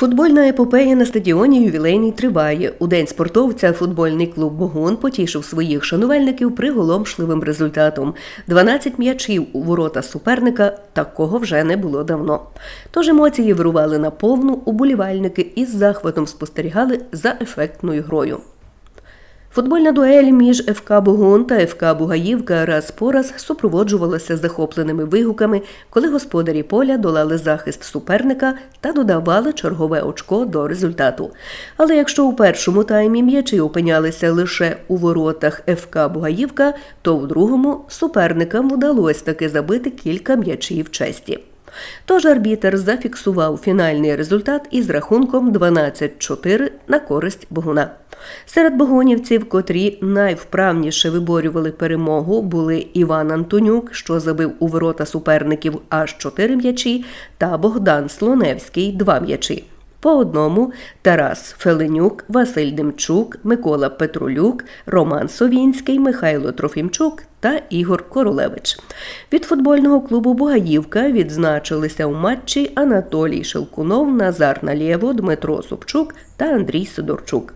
Футбольна епопея на стадіоні ювілейний триває. У день спортовця футбольний клуб Богун потішив своїх шанувальників приголомшливим результатом. 12 м'ячів у ворота суперника такого вже не було давно. Тож емоції вирували на повну, уболівальники із захватом спостерігали за ефектною грою. Футбольна дуель між ФК Богун та ФК Бугаївка раз по раз супроводжувалася захопленими вигуками, коли господарі поля долали захист суперника та додавали чергове очко до результату. Але якщо у першому таймі м'ячі опинялися лише у воротах ФК Бугаївка, то у другому суперникам вдалося таки забити кілька м'ячів честі. Тож арбітер зафіксував фінальний результат із рахунком 12-4 на користь Богуна. Серед богунівців, котрі найвправніше виборювали перемогу, були Іван Антонюк, що забив у ворота суперників аж 4 м'ячі, та Богдан Слоневський 2 м'ячі. По одному Тарас Феленюк, Василь Демчук, Микола Петролюк, Роман Совінський, Михайло Трофімчук та Ігор Королевич. Від футбольного клубу Бугаївка відзначилися у матчі Анатолій Шелкунов, Назар Налєво, Дмитро Собчук та Андрій Сидорчук.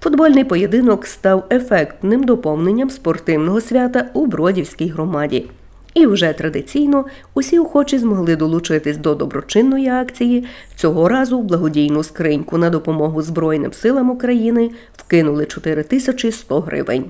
Футбольний поєдинок став ефектним доповненням спортивного свята у Бродівській громаді. І вже традиційно усі охочі змогли долучитись до доброчинної акції. Цього разу благодійну скриньку на допомогу Збройним силам України вкинули 4100 гривень.